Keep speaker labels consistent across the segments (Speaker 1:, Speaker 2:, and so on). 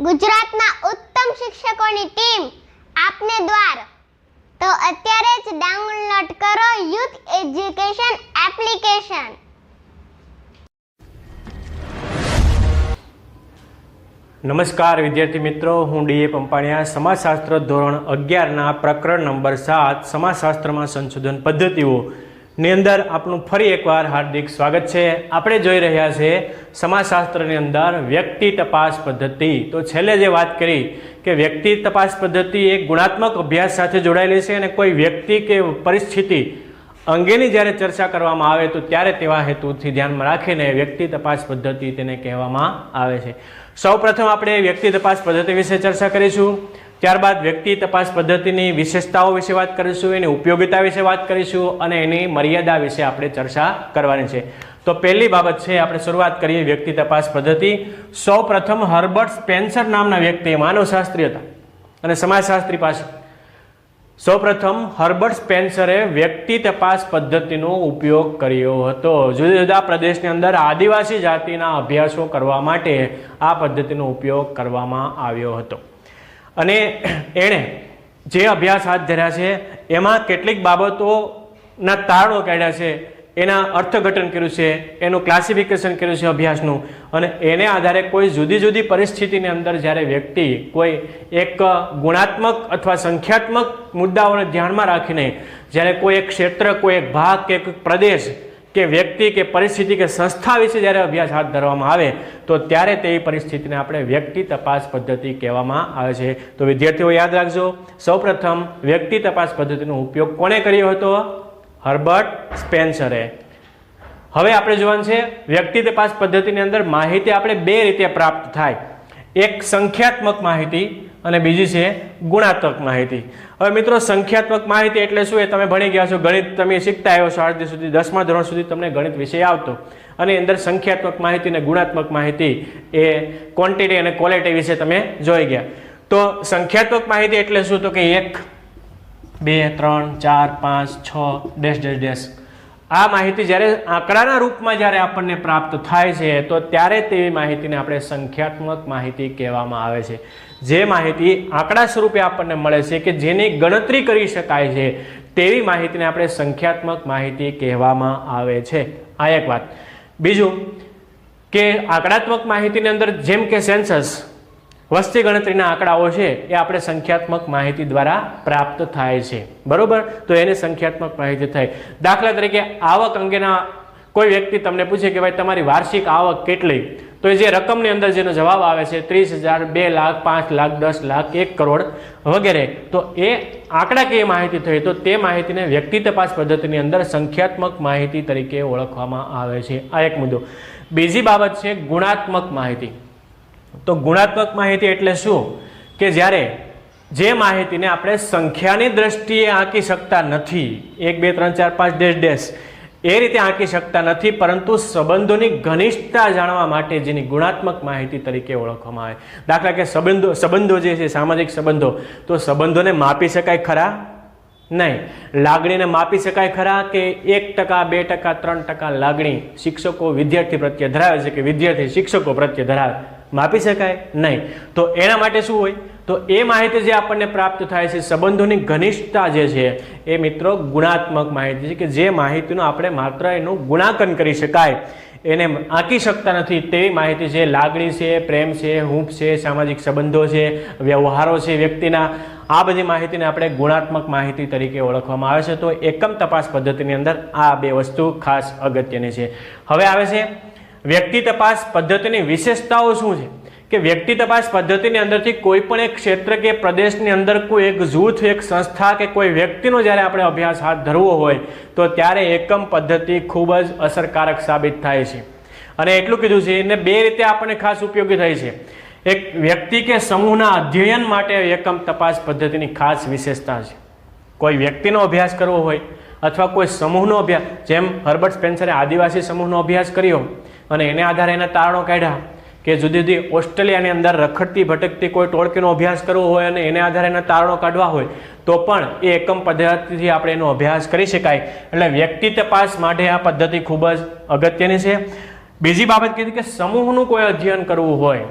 Speaker 1: ગુજરાતના ઉત્તમ શિક્ષકોની ટીમ આપને દ્વાર. તો અત્યારે જ ડાઉનલોડ કરો યુથ એજ્યુકેશન એપ્લિકેશન.
Speaker 2: નમસ્કાર, વિદ્યાર્થી મિત્રો. હું ડીએ પંપાણિયા. સમાજશાસ્ત્ર ધોરણ અગિયારના પ્રકરણ નંબર સાત, સમાજશાસ્ત્રમાં સંશોધન પદ્ધતિઓ. ની અંદર આપણું ફરી એકવાર હાર્દિક સ્વાગત છે. આપણે જોઈ રહ્યા છે, સમાજશાસ્ત્રની અંદર વ્યક્તિ તપાસ પદ્ધતિ. તો છેલ્લે જે વાત કરી કે વ્યક્તિ તપાસ પદ્ધતિ એક ગુણાત્મક અભ્યાસ સાથે જોડાયેલી છે અને કોઈ વ્યક્તિ કે પરિસ્થિતિ અંગેની જ્યારે ચર્ચા કરવામાં આવે તો ત્યારે તેવા હેતુથી ધ્યાનમાં રાખીને વ્યક્તિ તપાસ પદ્ધતિ તેને કહેવામાં આવે છે. સૌપ્રથમ આપણે વ્યક્તિ તપાસ પદ્ધતિ વિશે ચર્ચા કરીશું. ત્યારબાદ વ્યક્તિ તપાસ પદ્ધતિની વિશેષતાઓ વિશે વાત કરીશું, એની ઉપયોગિતા વિશે વાત કરીશું અને એની મર્યાદા વિશે આપણે ચર્ચા કરવાની છે. તો પહેલી બાબત છે, આપણે શરૂઆત કરીએ વ્યક્તિ તપાસ પદ્ધતિ. સૌપ્રથમ હર્બર્ટ સ્પેન્સર નામના વ્યક્તિ માનવશાસ્ત્રી હતા અને સમાજશાસ્ત્રી પાસે. સૌપ્રથમ હર્બર્ટ સ્પેન્સરે વ્યક્તિ તપાસ પદ્ધતિનો ઉપયોગ કર્યો હતો. જુદા જુદા પ્રદેશની અંદર આદિવાસી જાતિના અભ્યાસો કરવા માટે આ પદ્ધતિનો ઉપયોગ કરવામાં આવ્યો હતો. અને એણે જે અભ્યાસ હાથ ધર્યા છે, એમાં કેટલીક બાબતોના તારણો કાઢ્યા છે, એના અર્થઘટન કર્યું છે, એનું ક્લાસિફિકેશન કર્યું છે અભ્યાસનું. અને એને આધારે કોઈ જુદી જુદી પરિસ્થિતિની અંદર જ્યારે વ્યક્તિ કોઈ એક ગુણાત્મક અથવા સંખ્યાત્મક મુદ્દાઓને ધ્યાનમાં રાખીને જ્યારે કોઈ એક ક્ષેત્ર, કોઈ એક ભાગ, કે એક પ્રદેશ કે વ્યક્તિ કે પરિસ્થિતિ કે સંસ્થા વિશે જ્યારે અભ્યાસ હાથ ધરવામાં આવે, તો ત્યારે તે પરિસ્થિતિને આપણે વ્યક્તિ તપાસ પદ્ધતિ કહેવામાં આવે છે. તો વિદ્યાર્થીઓ યાદ રાખજો, સૌપ્રથમ વ્યક્તિ તપાસ પદ્ધતિનો ઉપયોગ કોણે કર્યો હતો? હર્બર્ટ સ્પેન્સરે. હવે આપણે જોવાનું છે, વ્યક્તિ તપાસ પદ્ધતિની અંદર માહિતી આપણે બે રીતે પ્રાપ્ત થાય. એક સંખ્યાત્મક માહિતી અને બીજી છે ગુણાત્મક માહિતી. હવે મિત્રો, સંખ્યાત્મક માહિતી એટલે શું એ તમે ભણી ગયા છો, ગણિત તમે શીખતા આવ્યો છો આઠ સુધી, દસમા ધોરણ સુધી તમને ગણિત વિષય આવતો. અને અંદર સંખ્યાત્મક માહિતી અને ગુણાત્મક માહિતી એ ક્વોન્ટિટી અને ક્વોલિટી વિશે તમે જોઈ ગયા. તો સંખ્યાત્મક માહિતી એટલે શું? તો કે એક, બે, ત્રણ, ચાર, પાંચ, છ, ડેશ ડેશ ડેશ. આ માહિતી જ્યારે આંકડાના રૂપમાં જ્યારે આપણને પ્રાપ્ત થાય છે, તો ત્યારે તેવી માહિતીને આપણે સંખ્યાત્મક માહિતી કહેવામાં આવે છે. જે માહિતી આંકડા સ્વરૂપે આપણને મળે છે કે જેની ગણતરી કરી શકાય છે, તેવી માહિતીને આપણે સંખ્યાત્મક માહિતી કહેવામાં આવે છે. આ એક વાત. બીજું કે આંકડાત્મક માહિતીની અંદર જેમ કે સેન્સસ વસ્તી ગણતરીના આંકડાઓ છે એ આપણે સંખ્યાત્મક માહિતી દ્વારા પ્રાપ્ત થાય છે. બરોબર? તો એને સંખ્યાત્મક માહિતી થાય. દાખલા તરીકે આવક અંગેના કોઈ વ્યક્તિ તમને પૂછે કે ભાઈ તમારી વાર્ષિક આવક કેટલી? તો એ જે રકમની અંદર જેનો જવાબ આવે છે ત્રીસ હજાર, બે લાખ, પાંચ લાખ, દસ લાખ, એક કરોડ વગેરે, તો એ આંકડાકીય માહિતી થઈ તો તે માહિતીને વ્યક્તિ તપાસ પદ્ધતિની અંદર સંખ્યાત્મક માહિતી તરીકે ઓળખવામાં આવે છે. આ એક મુદ્દો. બીજી બાબત છે ગુણાત્મક માહિતી. તો ગુણાત્મક માહિતી એટલે શું? કે જ્યારે જે માહિતીને આપણે સંખ્યાની દ્રષ્ટિએ આંકી શકતા નથી, એક, બે, ત્રણ, ચાર, પાંચ, ડેશ ડેશ, એ રીતે આંકી શકતા નથી, પરંતુ સંબંધોની ઘનિષ્ઠતા જાણવા માટે જેની ગુણાત્મક માહિતી તરીકે ઓળખવામાં આવે. દાખલા કે સંબંધો સંબંધો જે છે, સામાજિક સંબંધો, તો સંબંધોને માપી શકાય ખરા? નહીં. લાગણીને માપી શકાય ખરા કે એક ટકા, બે ટકા, ત્રણ ટકા લાગણી શિક્ષકો વિદ્યાર્થી પ્રત્યે ધરાવે છે કે વિદ્યાર્થી શિક્ષકો પ્રત્યે ધરાવે? માપી શકાય? નહીં. તો એના માટે શું હોય? તો એ માહિતી જે આપણને પ્રાપ્ત થાય છે, સંબંધોની ઘનિષ્ઠતા જે છે, એ મિત્રો ગુણાત્મક માહિતી છે કે જે માહિતીનું આપણે માત્ર એનું ગુણાંકન કરી શકાય. એને આંકી શકતા નથી. તેવી માહિતી છે, લાગણી છે, પ્રેમ છે, હૂંફ છે, સામાજિક સંબંધો છે, વ્યવહારો છે, વ્યક્તિના. આ બધી માહિતીને આપણે ગુણાત્મક માહિતી તરીકે ઓળખવામાં આવે છે. તો એકમ તપાસ પદ્ધતિની અંદર આ બે વસ્તુ ખાસ અગત્યની છે. હવે આવે છે વ્યક્તિ તપાસ પદ્ધતિની વિશેષતાઓ શું છે? કે વ્યક્તિ તપાસ પદ્ધતિની અંદરથી કોઈ પણ એક ક્ષેત્ર કે પ્રદેશની અંદર કોઈ એક જૂથ, એક સંસ્થા કે કોઈ વ્યક્તિનો જ્યારે આપણે અભ્યાસ હાથ ધરવો હોય, તો ત્યારે એકમ પદ્ધતિ ખૂબ જ અસરકારક સાબિત થાય છે. અને એટલું કીધું છે, એને બે રીતે આપણને ખાસ ઉપયોગી થાય છે. એક વ્યક્તિ કે સમૂહના અધ્યયન માટે એકમ તપાસ પદ્ધતિની ખાસ વિશેષતા છે. કોઈ વ્યક્તિનો અભ્યાસ કરવો હોય, અથવા કોઈ સમૂહનો અભ્યાસ, જેમ હર્બર્ટ સ્પેન્સરે આદિવાસી સમૂહનો અભ્યાસ કર્યો અને એને આધારે એના તારણો કાઢ્યા કે જુદી જુદી ઓસ્ટ્રેલિયાની અંદર રખડતી ભટકતી કોઈ ટોળકીનો અભ્યાસ કરવો હોય અને એને આધારે એના તારણો કાઢવા હોય, તો પણ એ એકમ પદ્ધતિથી આપણે એનો અભ્યાસ કરી શકાય. એટલે વ્યક્તિ તપાસ માટે આ પદ્ધતિ ખૂબ જ અગત્યની છે. બીજી બાબત કીધી કે સમૂહનું કોઈ અધ્યયન કરવું હોય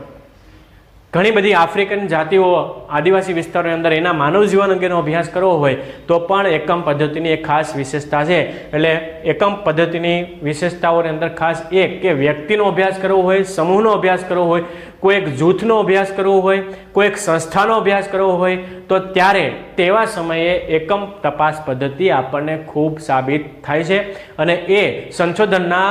Speaker 2: ઘણી બધી આફ્રિકન જાતિઓ આદિવાસી વિસ્તારોની અંદર એના માનવ જીવન અંગેનો અભ્યાસ કરવો હોય તો પણ એકમ પદ્ધતિની એક ખાસ વિશેષતા છે. એટલે એકમ પદ્ધતિની વિશેષતાઓની અંદર ખાસ એક કે વ્યક્તિનો અભ્યાસ કરવો હોય, સમૂહનો અભ્યાસ કરવો હોય કોઈ એક જૂથનો અભ્યાસ કરવો હોય કોઈ એક સંસ્થાનો અભ્યાસ કરવો હોય, તો ત્યારે તેવા સમયે એકમ તપાસ પદ્ધતિ આપણને ખૂબ સાબિત થાય છે અને એ સંશોધનના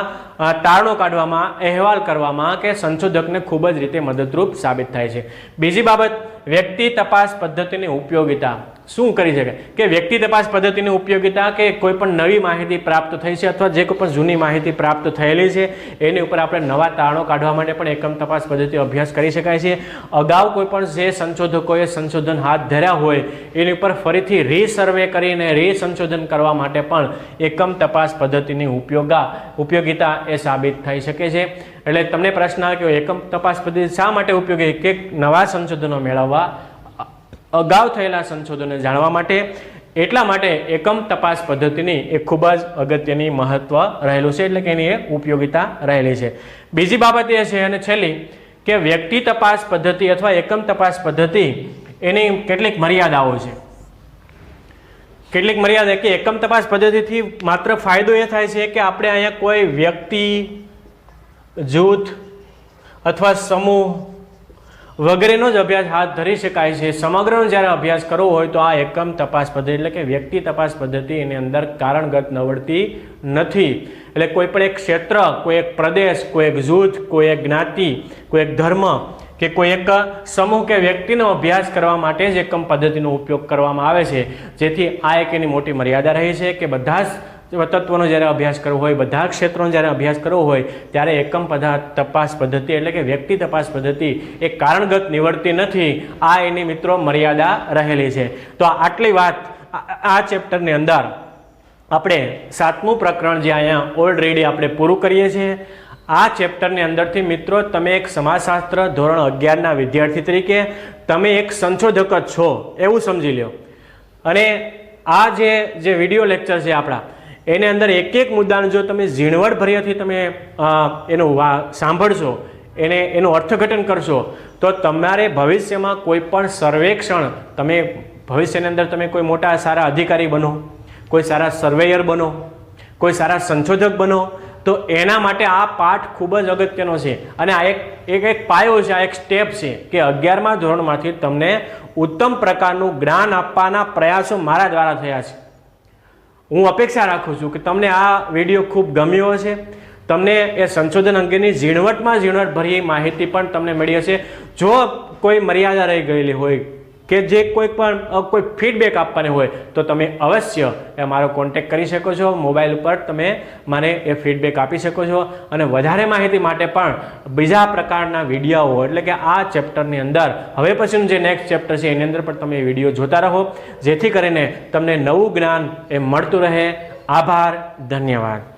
Speaker 2: તારણો કાઢવામાં, અહેવાલ કરવામાં કે સંશોધકને ખૂબ જ રીતે મદદરૂપ સાબિત થાય છે. બીજી બાબત, વ્યક્તિ તપાસ પદ્ધતિની ઉપયોગિતા. શું કરી શકે? કે વ્યક્તિ તપાસ પદ્ધતિની ઉપયોગિતા કે કોઈ પણ નવી માહિતી પ્રાપ્ત થઈ છે અથવા જે કોઈ પણ જૂની માહિતી પ્રાપ્ત થયેલી છે, એની ઉપર આપણે નવા તારણો કાઢવા માટે પણ એકમ તપાસ પદ્ધતિ અભ્યાસ કરી શકાય છે. અગાઉ કોઈ પણ જે સંશોધકોએ સંશોધન હાથ ધર્યા હોય, એની ઉપર ફરીથી રીસર્વે કરીને રીસંશોધન કરવા માટે પણ એકમ તપાસ પદ્ધતિની ઉપયોગા, ઉપયોગિતા એ સાબિત થઈ શકે છે. એટલે તમને પ્રશ્ન આવે કે એકમ તપાસ પદ્ધતિ શા માટે ઉપયોગી? કે નવા સંશોધનો મેળવવા અગાઉ થયેલા સંશોધનો જાણવા માટે એટલા માટે એકમ તપાસ પદ્ધતિની એ ખૂબ જ અગત્યની મહત્વ રહેલું છે, એટલે કે એની એ ઉપયોગિતા રહેલી છે. બીજી બાબત એ છે અને છેલ્લી કે વ્યક્તિ તપાસ પદ્ધતિ અથવા એકમ તપાસ પદ્ધતિ એની કેટલીક મર્યાદાઓ છે. કેટલીક મર્યાદા કે એકમ તપાસ પદ્ધતિથી માત્ર ફાયદો એ થાય છે કે આપણે અહીંયા કોઈ વ્યક્તિ, જૂથ અથવા સમૂહ વગેરેનો જ અભ્યાસ હાથ ધરી શકાય છે. સમગ્રનો જ્યારે અભ્યાસ કરવો હોય તો આ એકમ તપાસ પદ્ધતિ એટલે કે વ્યક્તિ તપાસ પદ્ધતિ એની અંદર કારણગત નવડતી નથી. એટલે કોઈ પણ એક ક્ષેત્ર, કોઈ એક પ્રદેશ, કોઈ એક જૂથ, કોઈ એક જ્ઞાતિ, કોઈ એક ધર્મ કે કોઈ એક સમૂહ કે વ્યક્તિનો અભ્યાસ કરવા માટે જ એકમ પદ્ધતિનો ઉપયોગ કરવામાં આવે છે. જેથી આ એક એની મોટી મર્યાદા રહી છે કે બધા જ તત્વોનો જ્યારે અભ્યાસ કરવો હોય, બધા ક્ષેત્રોનો જ્યારે અભ્યાસ કરવો હોય, ત્યારે એકમ પદાર્થ તપાસ પદ્ધતિ એટલે કે વ્યક્તિ તપાસ પદ્ધતિ એ કારણગત નિવડતી નથી. આ એની મિત્રો મર્યાદા રહેલી છે. તો આટલી વાત, આ- ચેપ્ટરની અંદર આપણે સાતમું પ્રકરણ જે અહીંયા ઓલરેડી આપણે પૂરું કરીએ છીએ. આ ચેપ્ટરની અંદરથી મિત્રો તમે એક સમાજશાસ્ત્ર ધોરણ અગિયારના વિદ્યાર્થી તરીકે તમે એક સંશોધક જ છો, એવું સમજી લ્યો. અને આ જે જે વીડિયો લેક્ચર છે આપણા એની અંદર એક એક મુદ્દાને જો તમે ઝીણવટભર્યાથી તમે એનું વા, સાંભળશો, એને, એનું અર્થઘટન કરશો, તો તમારે ભવિષ્યમાં કોઈ પણ સર્વેક્ષણ, તમે ભવિષ્યની અંદર તમે કોઈ મોટા સારા અધિકારી બનો, કોઈ સારા સર્વેયર બનો, કોઈ સારા સંશોધક બનો, તો એના માટે આ પાઠ ખૂબ જ અગત્યનો છે. અને આ એક એક એક પાયો છે, આ એક સ્ટેપ છે કે અગિયારમા ધોરણમાંથી તમને ઉત્તમ પ્રકારનું જ્ઞાન આપવાના પ્રયાસો મારા દ્વારા થયા છે. હું અપેક્ષા રાખું છું કે તમને આ વીડિયો ખૂબ ગમ્યો હશે. તમને એ સંશોધન અંગેની ઝીણવટમાં ઝીણવટ ભરી માહિતી પણ તમને મળી હશે. જો કોઈ મર્યાદા રહી ગયેલી હોય કે જે કોઈ પણ કોઈ ફીડબેક આપવાની હોય, તો તમે અવશ્ય એ મારો કોન્ટેક્ટ કરી શકો છો. મોબાઈલ ઉપર તમે મને એ ફીડબેક આપી શકો છો. અને વધારે માહિતી માટે પણ બીજા પ્રકારના વીડિયો એટલે કે આ ચેપ્ટરની અંદર, હવે પછીનું જે નેક્સ્ટ ચેપ્ટર છે, એની અંદર પણ તમે વીડિયો જોતા રહો. જેથી કરીને તમને નવું જ્ઞાન એ મળતું રહે. આભાર, ધન્યવાદ.